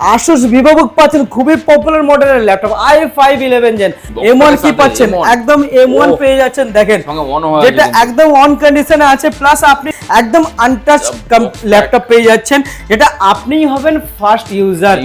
Asus VivoBook পাচ্ছেন খুবই popular মডেলের laptop i five eleven gen M one কি পাচ্ছেন? একদম এম ওয়ান পেয়ে যাচ্ছেন দেখেন। যেটা একদম অন কন্ডিশনে আছে প্লাস আপনি একদম আনটাচ ল্যাপটপ পেয়ে যাচ্ছেন। এটা আপনিই হবেন first user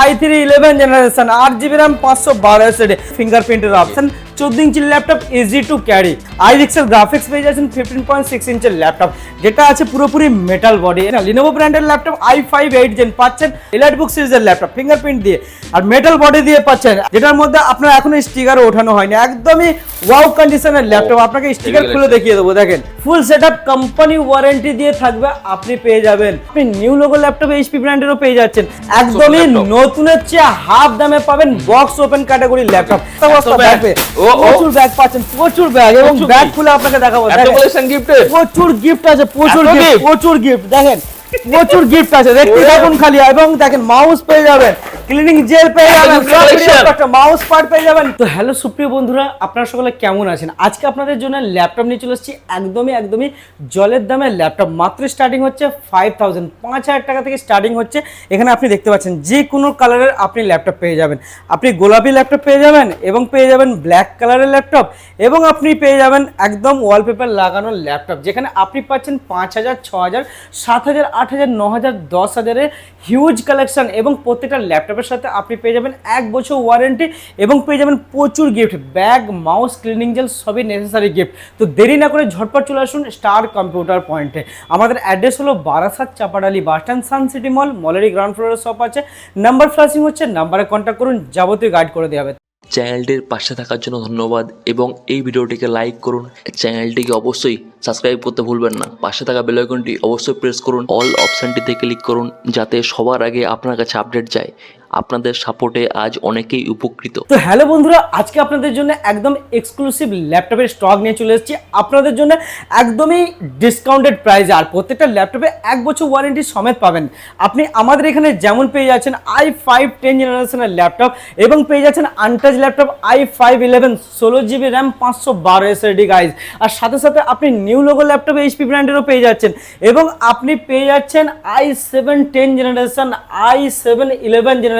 I three eleven generation আট জিবি র্যাম পাঁচশো বারো ফিঙ্গারপ্রিন্টের অপশন চোদ্দ ইঞ্চির laptop easy to carry I রিক্সেল graphics পেয়ে যাচ্ছেন ফিফটিন পয়েন্ট সিক্স ইঞ্চের ল্যাপটপ যেটা আছে পুরোপুরি মেটাল বডি লিনোভো ব্র্যান্ডের laptop I five eight gen পাচ্ছেন এলাইট বুক সিরিজের ল্যাপটপ ফিঙ্গারপ্রিন্ট দিয়ে। আর মেটাল বডি দিয়ে পাচ্ছেন যেটার মধ্যে আপনার এখনও স্টিকার ওঠানো হয়নি। একদমই ওয়াও কন্ডিশনের ল্যাপটপ আপনাকে স্টিকার খুলে দেখিয়ে দেবো দেখেন। ফুল সেটআপ কোম্পানি ওয়ারেন্টি দিয়ে থাকবে আপনি পেয়ে যাবেন। আপনি নিউ লোগো ল্যাপটপ এইচপি ব্র্যান্ডেরও পেয়ে যাচ্ছেন। একদমই নতুনের চেয়ে হাফ দামে পাবেন বক্স ওপেন ক্যাটাগরি ল্যাপটপ ও। প্রচুর ব্যাগ পাচ্ছেন প্রচুর ব্যাগ এবং ব্যাগ। খুলে আপনাকে দেখাবো প্রচুর গিফট আছে প্রচুর গিফট প্রচুর গিফট দেখেন। প্রচুর গিফট আছে দেখতে। থাকুন খালি এবং দেখেন মাউস পেয়ে যাবেন। ক্লিনিং জেল পেয়ে যাবেন মাউস পার্ট পেয়ে যাবেন। তো হ্যালো সুপ্রিয় বন্ধুরা আপনারা সকলে কেমন আছেন? আজকে আপনাদের জন্য ল্যাপটপ নিয়ে চলে এসেছি একদমই একদমই জলের দামে ল্যাপটপ মাত্র স্টার্টিং হচ্ছে ফাইভ থাউজেন্ড পাঁচ হাজার টাকা থেকে স্টার্টিং হচ্ছে। এখানে আপনি দেখতে পাচ্ছেন যে কোনো কালারের আপনি ল্যাপটপ পেয়ে যাবেন। আপনি গোলাপি ল্যাপটপ পেয়ে যাবেন এবং পেয়ে যাবেন ব্ল্যাক কালারের ল্যাপটপ এবং আপনি পেয়ে যাবেন একদম ওয়ালপেপার লাগানো ল্যাপটপ যেখানে আপনি পাচ্ছেন পাঁচ হাজার ছ হাজার সাত হাজার আট হাজার ন হাজার দশ হাজারের হিউজ কালেকশন এবং প্রত্যেকটা ল্যাপটপের সাথে আপনি পেয়ে যাবেন এক বছর ওয়ারেন্টি এবং পেয়ে যাবেন প্রচুর gift bag mouse cleaning gel সবই নেসেসারি গিফট তো দেরি না করে ঝটপট চলে আসুন স্টার কম্পিউটার পয়েন্টে আমাদের অ্যাড্রেস হলো Barasat Chapadali bus stand sun city mall মলেরই ground ফ্লোরের শপ আছে। নাম্বার ফ্লাসিং হচ্ছে নাম্বারে কন্ট্যাক্ট করুন, যাবতীয় গাইড করে দেওয়া হবে। চ্যানেলটির পাশে থাকার জন্য ধন্যবাদ এবং এই ভিডিওটিকে লাইক করুন। চ্যানেলটিকে অবশ্যই সাবস্ক্রাইব করতে ভুলবেন না। পাশে থাকা বেল আইকনটি অবশ্যই প্রেস করুন। অল অপশানটিতে ক্লিক করুন, যাতে সবার আগে আপনার কাছে আপডেট যায়। আপনাদের সাপোর্টে আজ অনেকেই উপকৃত। তো হ্যালো বন্ধুরা, আজকে আপনাদের জন্য একদম এক্সক্লুসিভ ল্যাপটপের স্টক নিয়ে চলে এসেছি। আপনাদের জন্য একদমই ডিসকাউন্টেড প্রাইসে আর প্রত্যেকটা ল্যাপটপে এক বছর ওয়ারেন্টি সমেত পাবেন। আপনি আমাদের এখানে যেমন পেয়ে যাচ্ছেন আই ফাইভ টেন জেনারেশনের ল্যাপটপ এবং পেয়ে যাচ্ছেন untouch laptop i five eleven ষোলো জিবি র্যাম পাঁচশো বারো এসএডি গাইজ আর সাথে সাথে আপনি নিউ লোগো ল্যাপটপ এইচপি ব্র্যান্ডেরও পেয়ে যাচ্ছেন। এবং আপনি পেয়ে যাচ্ছেন i seven ten generation i seven eleven generation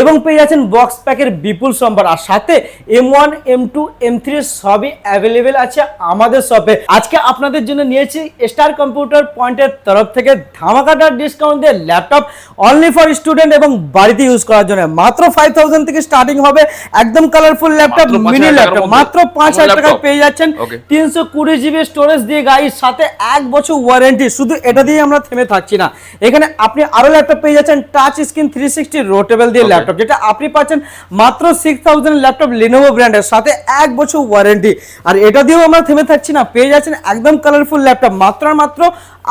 এবং পেয়ে যাচ্ছেন বক্স প্যাকের বিপুল সম্ভার। আর সাথে M one M two M three সবই অ্যাভেলেবেল আছে আমাদের শপে আজকে আপনাদের জন্য নিয়েছি স্টার কম্পিউটার পয়েন্টের তরফ থেকে ধামাকাটার ডিসকাউন্ট দিয়ে ল্যাপটপ অনলি ফর স্টুডেন্ট এবং বাড়িতে ইউজ করার জন্য। মাত্র ফাইভ থাউজেন্ড থেকে স্টার্টিং হবে একদম কালারফুল ল্যাপটপ মিনি ল্যাপটপ মাত্র পাঁচ হাজার? টাকায় পেয়ে যাচ্ছেন তিনশো কুড়ি জিবি স্টোরেজ দিয়ে গাড়ির সাথে এক বছর ওয়ারেন্টি শুধু এটা দিয়ে আমরা থেমে থাকছি না। এখানে আপনি আরও ল্যাপটপ পেয়ে যাচ্ছেন touch screen three sixty rotatable দিয়ে ল্যাপটপ যেটা আপনি পাচ্ছেন মাত্র সিক্স থাউজেন্ড ল্যাপটপ লিনোভো ব্র্যান্ডের সাথে এক বছর ওয়ারেন্টি আর এটা দিয়েও আমরা থেমে থাকছি না পেয়ে যাচ্ছেন একদম কালারফুল ল্যাপটপ মাত্র মাত্র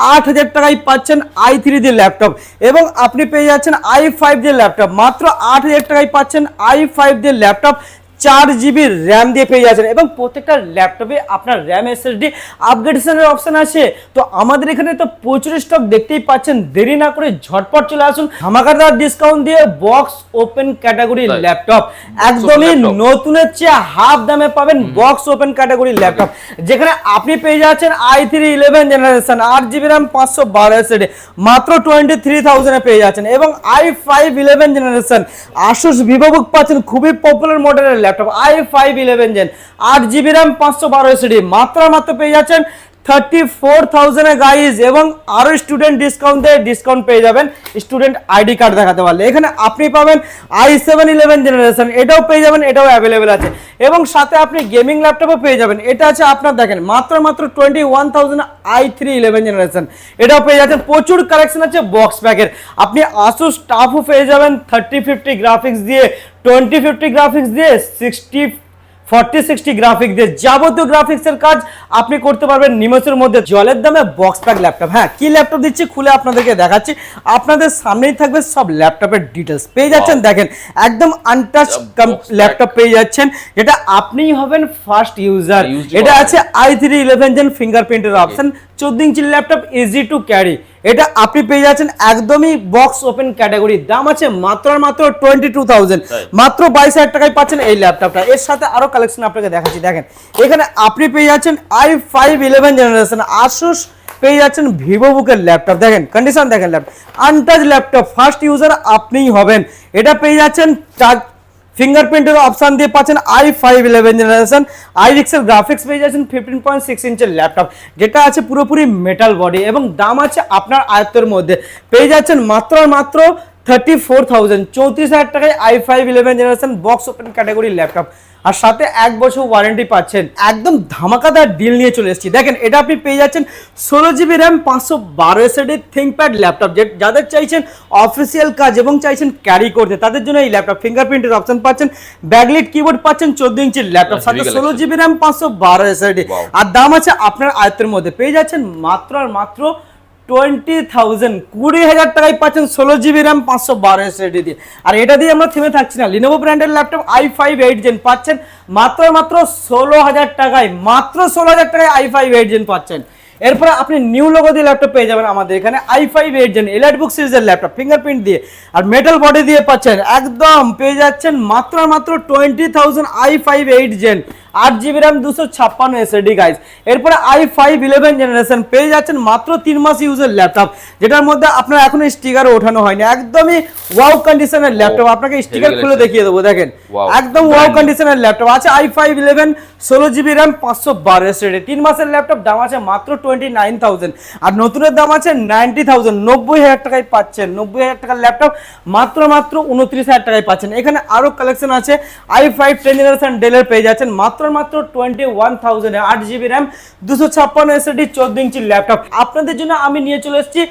আট হাজার টাকায় পাচ্ছেন আই থ্রি দিয়ে ল্যাপটপ এবং আপনি পেয়ে যাচ্ছেন আই ফাইভ দিয়ে ল্যাপটপ মাত্র আট হাজার টাকায় পাচ্ছেন আই ফাইভ দিয়ে ল্যাপটপ চার জিবি র্যাম দিয়ে পেয়ে যাচ্ছেন এবং প্রত্যেকটা ল্যাপটপে আপনার র্যাম এসএসডি আপগ্রেডেশনের অপশন আছে। তো আমাদের এখানে তো প্রচুর স্টক দেখতেই পাচ্ছেন। দেরি না করে ঝটপট চলে আসুন। ধামাকাদার ডিসকাউন্ট দিয়ে বক্স ওপেন ক্যাটাগরি ল্যাপটপ একদমই নতুনের চেয়ে হাফ দামে পাবেন বক্স ওপেন ক্যাটাগরি ল্যাপটপ যেখানে আপনি পেয়ে যাচ্ছেন আই থ্রি ইলেভেন জেনারেশন আট জিবি র্যাম পাঁচশো বারো এসএডি মাত্র টোয়েন্টি থ্রি থাউজেন্ডে পেয়ে যাচ্ছেন। এবং i five eleven generation Asus VivoBook পাচ্ছেন। খুবই পপুলার মডেলের laptop i five eleven gen আট জিবি র্যাম পাঁচশো বারো এসডি মাত্রা মাত্র পেয়ে যাচ্ছেন থার্টি ফোর থাউজেন্ডে গাইজ এবং আরও স্টুডেন্ট ডিসকাউন্টে ডিসকাউন্ট পেয়ে যাবেন। স্টুডেন্ট আইডি কার্ড দেখাতে পারলে। এখানে আপনি পাবেন আই সেভেন ইলেভেন জেনারেশন এটাও পেয়ে যাবেন, এটাও অ্যাভেলেবেল আছে। এবং সাথে আপনি গেমিং ল্যাপটপও পেয়ে যাবেন। এটা আছে আপনার দেখেন, মাত্র মাত্র twenty one thousand i three eleven generation এটাও পেয়ে যাচ্ছেন। প্রচুর কালেকশন আছে বক্স প্যাকের আপনি আসুস স্টাফও পেয়ে যাবেন থার্টি ফিফটি গ্রাফিক্স দিয়ে টোয়েন্টি ফিফটি গ্রাফিক্স দিয়ে সিক্সটি ফর্টি সিক্সটি গ্রাফিক দিয়ে যাবতীয় গ্রাফিক্সের কাজ আপনি করতে পারবেন নিমেষের মধ্যে জলের দামে বক্স প্যাক ল্যাপটপ হ্যাঁ কি ল্যাপটপ দিচ্ছি খুলে আপনাদেরকে দেখাচ্ছি। আপনাদের সামনেই থাকবে সব ল্যাপটপের ডিটেলস পেয়ে যাচ্ছেন দেখেন একদম আনটাচ ল্যাপটপ পেয়ে যাচ্ছেন। যেটা আপনিই হবেন ফার্স্ট ইউজার এটা আছে আই থ্রি ইলেভেন জেন ফিঙ্গারপ্রিন্টের অপশন চোদ্দ ইঞ্চির ল্যাপটপ ইজি টু ক্যারি এটা আপনি পেয়ে যাচ্ছেন একদমই বক্স ওপেন ক্যাটাগরি দাম আছে মাত্র আর মাত্র টোয়েন্টি টু থাউজেন্ড। মাত্র বাইশ হাজার টাকায় পাচ্ছেন এই ল্যাপটপটা এর সাথে আরও কালেকশন আপনাকে দেখাচ্ছি। দেখেন এখানে আপনি পেয়ে যাচ্ছেন i five eleven generation Asus পেয়ে যাচ্ছেন ভিভো বুকের ল্যাপটপ দেখেন কন্ডিশন দেখেন laptop untouch laptop first user আপনিই হবেন। এটা পেয়ে যাচ্ছেন চার ফিঙ্গারপ্রিন্টের অপশান দিয়ে পাচ্ছেন আই ফাইভ ইলেভেন জেনারেশন আই রিক্সের গ্রাফিক্স পেয়ে যাচ্ছেন ফিফটিন পয়েন্ট সিক্স ইঞ্চের ল্যাপটপ যেটা আছে পুরোপুরি মেটাল বডি এবং দাম আছে আপনার আয়ত্তের মধ্যে। পেয়ে যাচ্ছেন মাত্র মাত্র থার্টি ফোর থাউজেন্ড চৌত্রিশ হাজার টাকায় i five eleven generation box open category laptop আর সাথে এক বছর ওয়ারেন্টি পাচ্ছেন। একদম ধামাকাদার ডিল নিয়ে চলে এসেছি। দেখেন এটা আপনি পেয়ে যাচ্ছেন ষোলো জিবি র্যাম পাঁচশো বারো এসএডি থিঙ্কপ্যাড ল্যাপটপ যে যাদের চাইছেন অফিসিয়াল কাজ এবং চাইছেন ক্যারি করতে তাদের জন্য এই ল্যাপটপ ফিঙ্গারপ্রিন্টের অপশন পাচ্ছেন ব্যাকলিট কিবোর্ড পাচ্ছেন চোদ্দ ইঞ্চির ল্যাপটপ সাথে ষোলো জিবি র্যাম পাঁচশো বারো এসএডি আর দাম আছে আপনার আয়ত্তের মধ্যে। পেয়ে যাচ্ছেন মাত্র আর মাত্র টোয়েন্টি থাউজেন্ড, কুড়ি হাজার টাকায় পাচ্ছেন ষোলো জিবি র্যাম, পাঁচশো বারো এসএডি দিয়ে। আর এটা দিয়ে আমরা থেমে থাকছি না। লিনোভো ব্র্যান্ডের laptop i five eight gen পাচ্ছেন। মাত্র মাত্র ষোলো হাজার টাকায়, মাত্র ষোলো হাজার টাকায় আই ফাইভ এইট জেন পাচ্ছেন। এরপরে আপনি নিউ লোগো দিয়ে ল্যাপটপ পেয়ে যাবেন আমাদের এখানে i five eight gen elite book সিরিজের ল্যাপটপ ফিঙ্গারপ্রিন্ট দিয়ে। আর মেটাল বডি দিয়ে পাচ্ছেন, একদম পেয়ে যাচ্ছেন মাত্র মাত্র twenty thousand i five eight gen আট জিবি র্যাম দুশো ছাপ্পান্ন এসএডি গাইজ এরপরে আই ফাইভ ইলেভেন জেনারেশন পেয়ে যাচ্ছেন মাত্র তিন মাস ইউজের ল্যাপটপ যেটার মধ্যে আপনার এখনও স্টিকার ওঠানো হয়নি। একদমই ওয়াও কন্ডিশনের ল্যাপটপ আপনাকে স্টিকার খুলে দেখিয়ে দেবো দেখেন। একদম ওয়াও কন্ডিশনের ল্যাপটপ আছে আই ফাইভ ইলেভেন ষোলো জিবি র্যাম পাঁচশো বারো এসএডি তিন মাসের ল্যাপটপ দাম আছে মাত্র টোয়েন্টি নাইন থাউজেন্ড আর নতুনের দাম আছে নাইনটি থাউজেন্ড নব্বই হাজার টাকায় পাচ্ছেন। নব্বই হাজার টাকার ল্যাপটপ মাত্র মাত্র উনত্রিশ হাজার টাকায় পাচ্ছেন। এখানে আরও কালেকশন আছে। আই ফাইভ টেন জেনারেশন ডেলের পেয়ে যাচ্ছেন মাত্র মাত্র টোয়েন্টি ওয়ান থাউজেন্ড আট জিবি র্যাম দুশো ছাপ্পান্ন এসএডি চোদ্দ ইঞ্চির ল্যাপটপ আপনাদের জন্য আমি নিয়ে চলে এসেছি,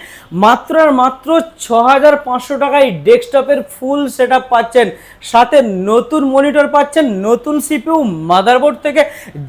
মাত্র মাত্র ছ হাজার পাঁচশো টাকায় ডেস্কটপের ফুল সেট পাচ্ছেন। সাথে নতুন মনিটর পাচ্ছেন, নতুন সিপিউ মাদারবোর্ড থেকে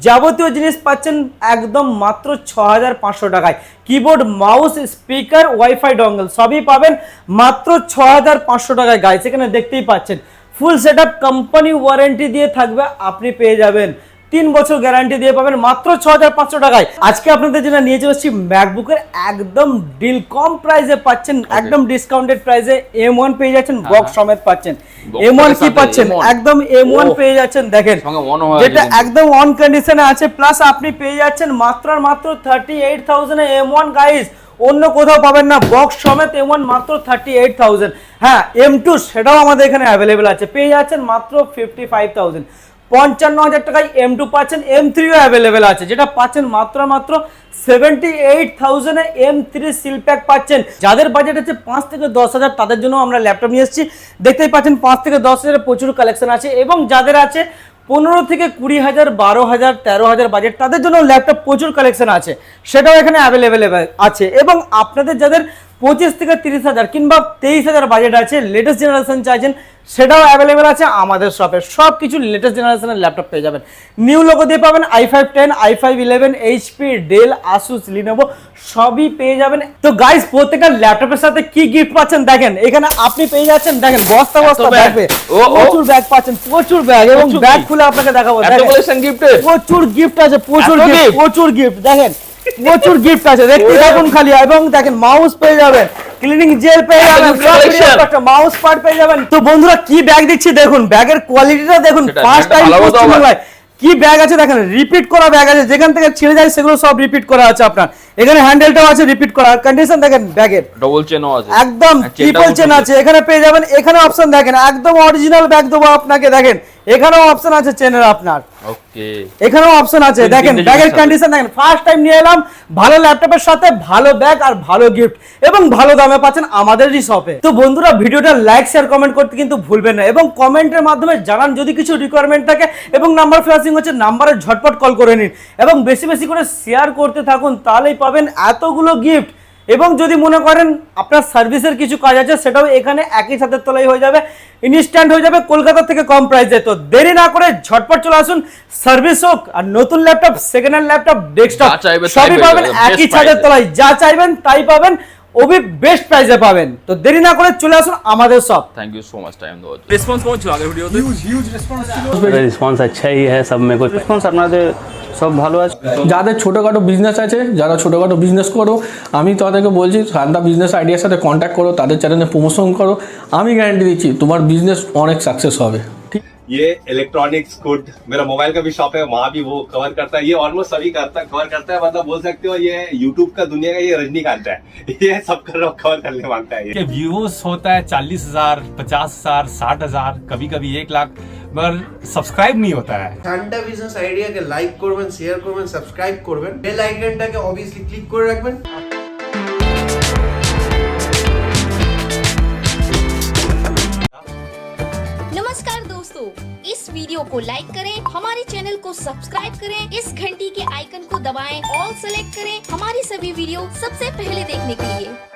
যাবতীয় জিনিস পাচ্ছেন একদম মাত্র ছ হাজার পাঁচশো টাকায়। Keyboard mouse speaker WiFi dongle সবই পাবেন মাত্র ছ হাজার পাঁচশো টাকায়। গাইস এখানে দেখতেই পাচ্ছেন ফুল সেট কোম্পানি ওয়ারেন্টি দিয়ে থাকবে, আপনি পেয়ে যাবেন। তিন বছর গ্যারান্টি দিয়ে পাবেন মাত্র ছ হাজার পাঁচশো টাকায়। আজকে আপনাদের জন্য নিয়ে চলে এসেছি ম্যাকবুকের একদম ডিল কম প্রাইসে পাচ্ছেন একদম ডিসকাউন্টেড প্রাইসে এম ওয়ান পেয়ে যাচ্ছেন বক্স সমেত পাচ্ছেন। এম ওয়ান কি পাচ্ছেন? একদম এম ওয়ান পেয়ে যাচ্ছেন দেখেন। হয় যেটা একদম অন কন্ডিশনে আছে প্লাস আপনি পেয়ে যাচ্ছেন মাত্র মাত্র thirty eight thousand M one guys অন্য কোথাও পাবেন না বক্স সমেত এম ওয়ান মাত্র থার্টি এইট থাউজেন্ড হ্যাঁ এম টু সেটাও আমাদের এখানে অ্যাভেলেবেল আছে। পেয়ে যাচ্ছেন মাত্র ফিফটি ফাইভ থাউজেন্ড পঞ্চান্ন হাজার টাকায় এম টু পাচ্ছেন এম থ্রিও অ্যাভেলেবেল আছে। যেটা পাচ্ছেন মাত্র মাত্র সেভেন্টি এইট থাউজেন্ডে এম থ্রি সিল প্যাক পাচ্ছেন। যাদের বাজেট আছে পাঁচ থেকে দশ হাজার, তাদের জন্য আমরা ল্যাপটপ নিয়ে এসেছি। দেখতেই পাচ্ছেন, পাঁচ থেকে দশ হাজারের প্রচুর কালেকশন আছে এবং যাদের আছে পনেরো থেকে কুড়ি হাজার, বারো হাজার, তেরো হাজার বাজেট তাদের জন্য ল্যাপটপ প্রচুর কালেকশন আছে। সেটাও এখানে অ্যাভেলেবেল আছে। এবং আপনাদের যাদের পঁচিশ থেকে তিরিশ হাজার কিংবা তেইশ হাজার বাজেট আছে লেটেস্ট জেনারেশন চাইছেন, সেটাও অ্যাভেলেবেল আছে আমাদের শপে সব কিছু লেটেস্ট জেনারেশনের ল্যাপটপ পেয়ে যাবেন। নিউ লোগো দিয়ে পাবেন i five ten i five eleven HP Dell Asus Lenovo সবই পেয়ে যাবেন। তো গাইস প্রত্যেকটা ল্যাপটপের সাথে কি গিফট পাচ্ছেন দেখেন এখানে আপনি পেয়ে যাচ্ছেন দেখেন বস্তা বস্তা ব্যাগ। প্রচুর ব্যাগ পাচ্ছেন প্রচুর ব্যাগ এবং ব্যাগ খুলে আপনাকে দেখাবো প্রচুর গিফট আছে প্রচুর গিফট? প্রচুর গিফট দেখেন প্রচুর গিফট আছে। দেখতে থাকুন খালি এবং দেখেন মাউস পেয়ে যাবেন ক্লিনিং জেল পেয়ে যাবেন মাউস পার্ট পেয়ে যাবেন। তো বন্ধুরা কি ব্যাগ দিচ্ছি দেখুন ব্যাগের কোয়ালিটিটা দেখুন ফার্স্ট টাইম আবার। কি ব্যাগ আছে দেখেন রিপিট করা ব্যাগ আছে যেখান থেকে ছিঁড়ে যায় সেগুলো সব রিপিট করা আছে আপনার। এখানে হ্যান্ডেলটাও আছে রিপিট করা। কন্ডিশন দেখেন ব্যাগের ডবল চেনও আছে। একদম ট্রিপল চেন আছে। এখানে পেয়ে যাবেন এখানে অপশন দেখেন একদম অরিজিনাল ব্যাগ দেবো আপনাকে দেখেন। এখানেও অপশন আছে চেনের আপনার। ওকে এখানেও অপশন আছে। দেখেন ব্যাগের কন্ডিশন দেখেন ফার্স্ট টাইম নিয়ে এলাম ভালো ল্যাপটপের সাথে ভালো ব্যাগ আর ভালো গিফট এবং ভালো দামে পাচ্ছেন আমাদেরই শপে তো বন্ধুরা ভিডিওটা লাইক শেয়ার কমেন্ট করতে কিন্তু ভুলবেন না। এবং কমেন্টের মাধ্যমে জানান যদি কিছু রিকোয়ারমেন্ট থাকে। এবং নাম্বার ফ্লাশিং হচ্ছে নাম্বারে ঝটপট কল করে নিন। এবং বেশি বেশি করে শেয়ার করতে থাকুন তাহলেই পাবেন এতগুলো গিফট এবং যদি মনে করেন আপনার সার্ভিসের কিছু কাজ আছে সেটাও এখানে একই সাথে তোলাই হয়ে যাবে। ইনস্ট্যান্ট হয়ে যাবে কলকাতা থেকে কম প্রাইসে তো দেরি না করে ঝটপট চলে আসুন সার্ভিস হোক আর নতুন laptop second hand laptop desktop যা চাইবে তাই সবই পেয়ে পাবেন যাবেন, একই best ছাদের price এ। তলায় যা চাইবেন তাই পাবেন ওবি বেস্ট প্রাইসে পাবেন তো দেরি না করে চলে আসুন আমাদের সব thank you so much time দেওয়ার জন্য রেসপন্স কেমন ছিল আগের ভিডিওতে রেসপন্স আচ্ছা ही है सब में कुछ রেসপন্স আপনাদের সব ভালো আছে যাদের ছোটোখাটো বিজনেস আছে যারা ছোটোখাটো বিজনেস করো আমি তাদেরকে বলছি সান্দা বিজনেস আইডিয়ার সাথে কন্ট্যাক্ট করো তাদের চ্যানেলে প্রমোশন করো আমি গ্যারান্টি দিচ্ছি তোমার বিজনেস অনেক সাকসেস হবে ঠিক ये इलेक्ट्रॉनिक्स गुड मेरा मोबाइल का भी शॉप है वहाँ भी वो कवर करता है ये ऑलमोस्ट सभी करता कवर करता है मतलब बोल सकते हो ये यूट्यूब का दुनिया का ये रजनीकांत है ये सब कर कवर करने मांगता है ये के व्यूज होता है चालीस हजार पचास हजार साठ हजार कभी कभी एक लाख मगर सब्सक्राइब नहीं होता है ঠান্ডা বিজনেস আইডিয়াকে লাইক করবেন শেয়ার করবেন সাবস্ক্রাইব করবেন বেল আইকনটাকে অবভিয়াসলি ক্লিক করে রাখবেন नमस्कार दोस्तों इस वीडियो को लाइक करें हमारे चैनल को सब्सक्राइब करें इस घंटी के आइकन को दबाएं ऑल सेलेक्ट करें हमारी सभी वीडियो सबसे पहले देखने के लिए